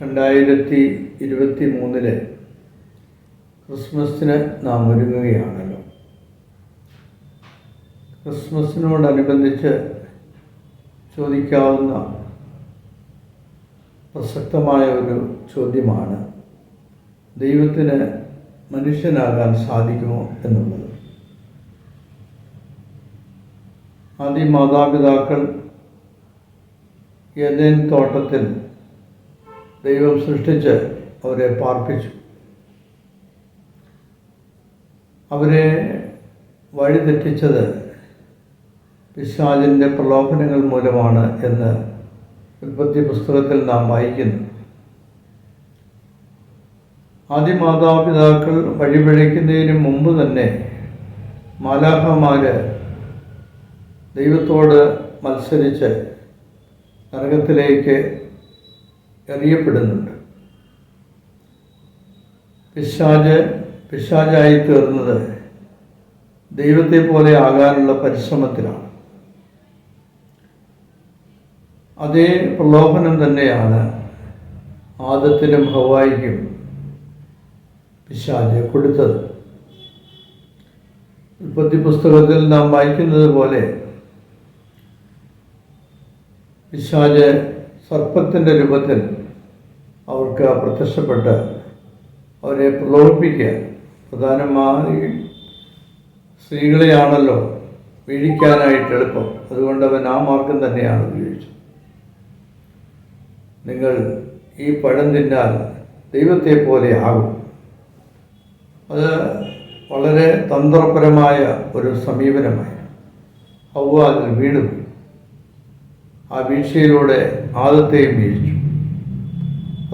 രണ്ടായിരത്തി ഇരുപത്തി മൂന്നിലെ ക്രിസ്മസിന് നാം ഒരുങ്ങുകയാണല്ലോ. ക്രിസ്മസിനോടനുബന്ധിച്ച് ചോദിക്കാവുന്ന പ്രസക്തമായ ഒരു ചോദ്യമാണ് ദൈവത്തിന് മനുഷ്യനാകാൻ സാധിക്കുമോ എന്നുള്ളത്. ആദ്യ മാതാപിതാക്കൾ ഏതേൻ തോട്ടത്തിൽ ദൈവം സൃഷ്ടിച്ച് അവരെ പാർപ്പിച്ചു. അവരെ വഴിതെറ്റിച്ചത് പിശാചിന്റെ പ്രലോഭനങ്ങൾ മൂലമാണ് എന്ന് ഉൽപ്പത്തി പുസ്തകത്തിൽ നാം വായിക്കുന്നു. ആദ്യ മാതാപിതാക്കൾ വഴിപിഴയ്ക്കുന്നതിന് മുമ്പ് തന്നെ മാലാഹമാർ ദൈവത്തോട് മത്സരിച്ച് നരകത്തിലേക്ക് എറിയപ്പെടുന്നുണ്ട് പിശാജ് പിശാജായി തീർന്നത് ദൈവത്തെ പോലെ ആകാനുള്ള പരിശ്രമത്തിലാണ്. അതേ പ്രലോഭനം തന്നെയാണ് ആദത്തിനും ഹവായിക്കും പിശാജ് കൊടുത്തത്. ഉൽപ്പത്തി പുസ്തകത്തിൽ നാം വായിക്കുന്നത് പോലെ പിശാജ് സർപ്പത്തിന്റെ രൂപത്തിൽ അവർക്ക് പ്രത്യക്ഷപ്പെട്ട് അവരെ പ്രലോഭിപ്പിക്കുക. പ്രധാനമായി സ്ത്രീകളെയാണല്ലോ വീഴിക്കാനായിട്ട് എളുപ്പം. അതുകൊണ്ട് അവൻ ആ മാർഗം തന്നെയാണ് ഉപയോഗിച്ചത്. നിങ്ങൾ ഈ പഴം തിന്നാൽ ദൈവത്തെ പോലെ ആകും. അത് വളരെ തന്ത്രപരമായ ഒരു സമീപനമായി. ഹൗവ അതിൽ വീണു ആ വീഴ്ചയിലൂടെ ആദത്തെയും വീഴ്ചു.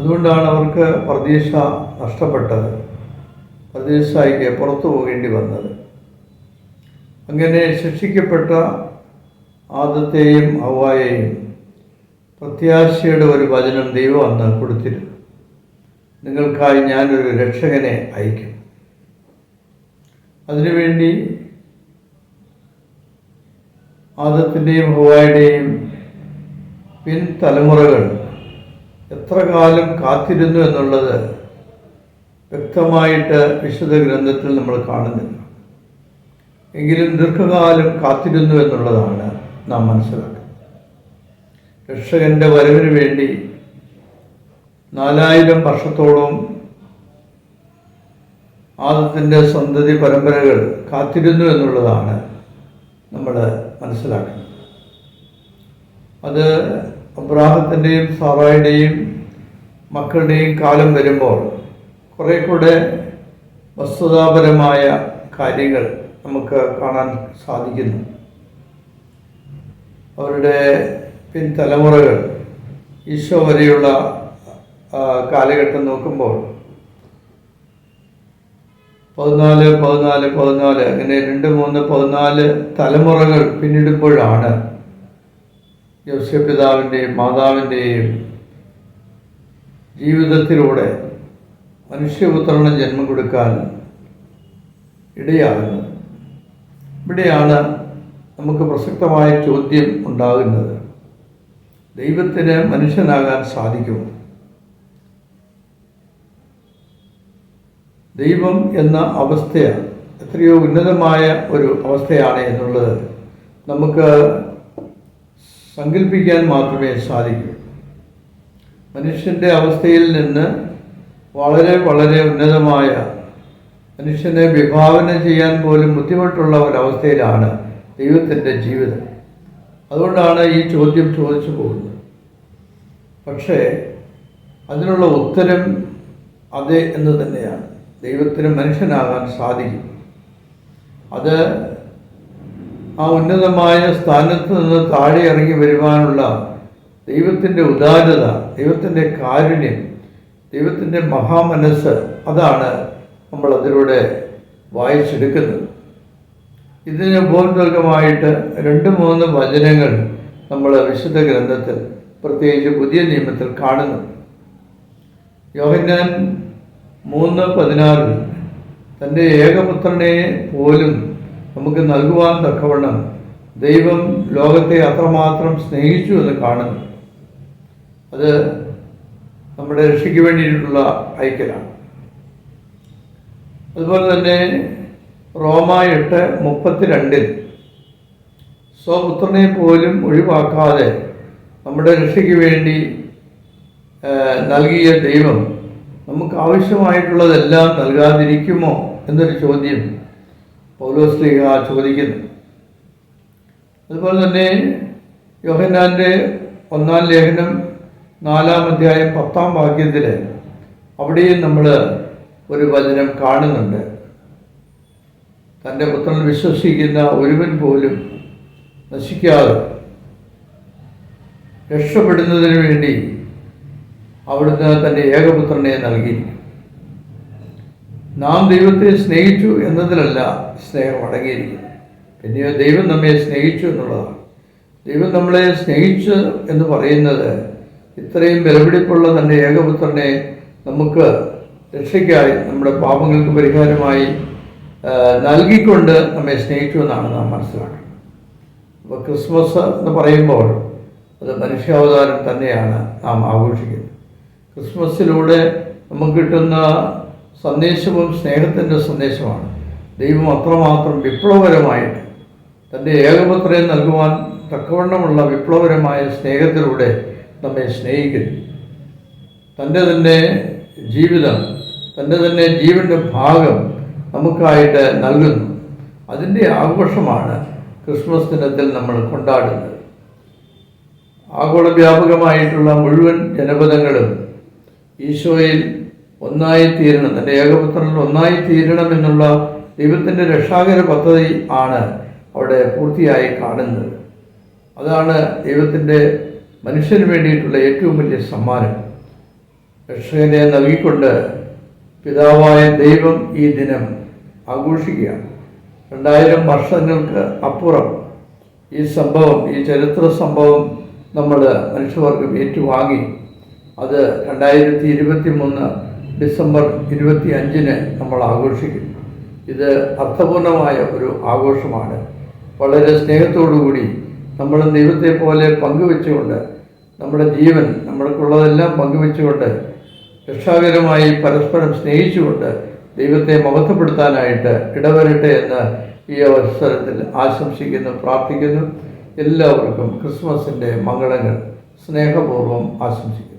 അതുകൊണ്ടാണ് അവർക്ക് പ്രതീക്ഷ നഷ്ടപ്പെട്ടത്. പ്രതീക്ഷയ്ക്ക് പുറത്തു പോകേണ്ടി വന്നത്. അങ്ങനെ ശിക്ഷിക്കപ്പെട്ട ആദത്തെയും ഹവായെയും പ്രത്യാശയുടെ ഒരു വചനം ദൈവം അന്ന് കൊടുത്തിരുന്നു. നിങ്ങൾക്കായി ഞാനൊരു രക്ഷകനെ അയക്കും. അതിനുവേണ്ടി ആദത്തിന്റെയും ഹവായുടെയും പിൻതലമുറകൾ എത്ര കാലം കാത്തിരുന്നു എന്നുള്ളത് വ്യക്തമായിട്ട് വിശുദ്ധ ഗ്രന്ഥത്തിൽ നമ്മൾ കാണുന്നില്ല. എങ്കിലും ദീർഘകാലം കാത്തിരുന്നു എന്നുള്ളതാണ് നാം മനസ്സിലാക്കുന്നത്. രക്ഷകന്റെ വരവിന് വേണ്ടി നാലായിരം വർഷത്തോളം ആദത്തിന്റെ സന്തതി പരമ്പരകൾ കാത്തിരുന്നു എന്നുള്ളതാണ് നമ്മൾ മനസ്സിലാക്കുന്നത്. അത് അബ്രാഹത്തിന്റെയും സാറായുടെയും മക്കളുടെയും കാലം വരുമ്പോൾ കുറേ കൂടെ വസ്തുതാപരമായ കാര്യങ്ങൾ നമുക്ക് കാണാൻ സാധിക്കുന്നു. അവരുടെ പിൻതലമുറകൾ ഈശോ വരെയുള്ള കാലഘട്ടം നോക്കുമ്പോൾ പതിനാല് പതിനാല് പതിനാല് അങ്ങനെ രണ്ട് മൂന്ന് പതിനാല് തലമുറകൾ പിന്നിടുമ്പോഴാണ് യോസ്യപിതാവിന്റെയും മാതാവിന്റെയും ജീവിതത്തിലൂടെ മനുഷ്യപുത്രന് ജന്മം കൊടുക്കാൻ ഇടയാകുന്നത്. ഇവിടെയാണ് നമുക്ക് പ്രസക്തമായ ചോദ്യം ഉണ്ടാകുന്നത്. ദൈവത്തിന് മനുഷ്യനാകാൻ സാധിക്കുമോ? ദൈവം എന്ന അവസ്ഥയാണ് എത്രയോ ഉന്നതമായ ഒരു അവസ്ഥയാണ് എന്നുള്ളത് നമുക്ക് സങ്കല്പിക്കാൻ മാത്രമേ സാധിക്കൂ. മനുഷ്യന്റെ അവസ്ഥയിൽ നിന്ന് വളരെ വളരെ ഉന്നതമായ മനുഷ്യനെ വിഭാവന ചെയ്യാൻ പോലും ബുദ്ധിമുട്ടുള്ള ഒരവസ്ഥയിലാണ് ദൈവത്തിന്റെ ജീവിതം. അതുകൊണ്ടാണ് ഈ ചോദ്യം ചോദിച്ചു പോകുന്നത്. പക്ഷേ അതിനുള്ള ഉത്തരം അതെ എന്ന് തന്നെയാണ്. ദൈവത്തിന് മനുഷ്യനാകാൻ സാധിക്കും. അത് ആ ഉന്നതമായ സ്ഥാനത്ത് നിന്ന് താഴെ ഇറങ്ങി വരുവാനുള്ള ദൈവത്തിന്റെ ഉദാരത ദൈവത്തിന്റെ കാരുണ്യം ദൈവത്തിന്റെ മഹാമനസ് അതാണ് നമ്മൾ അതിലൂടെ വായിച്ചെടുക്കുന്നത്. ഇതിന് ബോധകമായിട്ട് രണ്ട് മൂന്ന് വചനങ്ങൾ നമ്മൾ വിശുദ്ധ ഗ്രന്ഥത്തിൽ പ്രത്യേകിച്ച് പുതിയ നിയമത്തിൽ കാണുന്നു. യോഹന്നാൻ മൂന്ന് പതിനാറിൽ തന്റെ ഏകപുത്രനെ പോലും നമുക്ക് നൽകുവാൻ തക്കവണ്ണം ദൈവം ലോകത്തെ അത്രമാത്രം സ്നേഹിച്ചു എന്ന് കാണുന്നു. അത് നമ്മുടെ രക്ഷയ്ക്ക് വേണ്ടിയിട്ടുള്ള ഐക്യനാണ് അതുപോലെ തന്നെ റോമ എട്ട് മുപ്പത്തിരണ്ടിൽ സ്വപുത്രനെ പോലും ഒഴിവാക്കാതെ നമ്മുടെ രക്ഷയ്ക്ക് വേണ്ടി നൽകിയ ദൈവം നമുക്ക് ആവശ്യമായിട്ടുള്ളതെല്ലാം നൽകാതിരിക്കുമോ എന്നൊരു ചോദ്യം പൗലോസ്ലിഹ ചോദിക്കുന്നു അതുപോലെ തന്നെ യോഹന്നാന്റെ ഒന്നാം ലേഖനം നാലാം അധ്യായം പത്താം വാക്യത്തിൽ അവിടെയും നമ്മൾ ഒരു വചനം കാണുന്നുണ്ട്. തന്റെ പുത്രൻ വിശ്വസിക്കുന്ന ഒരുവൻ പോലും നശിക്കാതെ രക്ഷപ്പെടുന്നതിന് വേണ്ടി അവിടുന്ന് തന്റെ ഏകപുത്രനെ നൽകി നാം ദൈവത്തെ സ്നേഹിച്ചു എന്നതിലല്ല സ്നേഹം അടങ്ങിയിരിക്കുന്നു പിന്നെയോ ദൈവം നമ്മെ സ്നേഹിച്ചു എന്നുള്ളതാണ്. ദൈവം നമ്മളെ സ്നേഹിച്ചു എന്ന് പറയുന്നത് ഇത്രയും വിലപിടിപ്പുള്ള തന്റെ ഏകപുത്രനെ നമുക്ക് രക്ഷയ്ക്കായി നമ്മുടെ പാപങ്ങൾക്ക് പരിഹാരമായി നൽകിക്കൊണ്ട് നമ്മെ സ്നേഹിച്ചു എന്നാണ് നാം മനസ്സിലാക്കുന്നത്. അപ്പോൾ ക്രിസ്മസ് എന്ന് പറയുമ്പോൾ അത് മനുഷ്യാവതാരം തന്നെയാണ് നാം ആഘോഷിക്കുന്നത്. ക്രിസ്മസിലൂടെ നമുക്ക് കിട്ടുന്ന സന്ദേശവും സ്നേഹത്തിന്റെ സന്ദേശമാണ്. ദൈവം അത്രമാത്രം വിപ്ലവകരമായിട്ട് തന്റെ ഏകപുത്രനെ നൽകുവാൻ തക്കവണ്ണമുള്ള വിപ്ലവകരമായ സ്നേഹത്തിലൂടെ നമ്മെ സ്നേഹിക്കുന്നു. തന്റെ തന്നെ ജീവിതം തന്റെ തന്നെ ജീവന്റെ ഭാഗം നമുക്കായിട്ട് നൽകുന്നു. അതിന്റെ ആഘോഷമാണ് ക്രിസ്മസ് ദിനത്തിൽ നമ്മൾ കൊണ്ടാടുന്നത്. ആഗോള വ്യാപകമായിട്ടുള്ള മുഴുവൻ ജനപദങ്ങളും ഈശോയിൽ ഒന്നായി തീരണം തന്റെ ഏകപുത്രനിൽ ഒന്നായി തീരണം എന്നുള്ള ദൈവത്തിന്റെ രക്ഷാകര പദ്ധതി ആണ് അവിടെ പൂർത്തിയായി കാണുന്നത്. അതാണ് ദൈവത്തിന്റെ മനുഷ്യന് വേണ്ടിയിട്ടുള്ള ഏറ്റവും വലിയ സമ്മാനം. രക്ഷകനെ നൽകിക്കൊണ്ട് പിതാവായ ദൈവം ഈ ദിനം ആഘോഷിക്കുകയാണ്. രണ്ടായിരം വർഷങ്ങൾക്ക് അപ്പുറം ഈ സംഭവം ഈ ചരിത്ര സംഭവം നമ്മൾ മനുഷ്യവർഗം ഏറ്റുവാങ്ങി. അത് രണ്ടായിരത്തി ഇരുപത്തി മൂന്ന് ഡിസംബർ ഇരുപത്തി അഞ്ചിന് നമ്മൾ ആഘോഷിക്കും ഇത് അർത്ഥപൂർണമായ ഒരു ആഘോഷമാണ്. വളരെ സ്നേഹത്തോടുകൂടി നമ്മൾ ദൈവത്തെ പോലെ പങ്കുവെച്ചുകൊണ്ട് നമ്മുടെ ജീവൻ നമ്മൾക്കുള്ളതെല്ലാം പങ്കുവെച്ചുകൊണ്ട് രക്ഷാകരമായി പരസ്പരം സ്നേഹിച്ചുകൊണ്ട് ദൈവത്തെ മഹത്വപ്പെടുത്താനായിട്ട് ഇടവരട്ടെ എന്ന് ഈ അവസരത്തിൽ ആശംസിക്കുന്നു പ്രാർത്ഥിക്കുന്നു. എല്ലാവർക്കും ക്രിസ്മസിന്റെ മംഗളങ്ങൾ. സ്നേഹപൂർവം ആശംസിക്കുന്നു.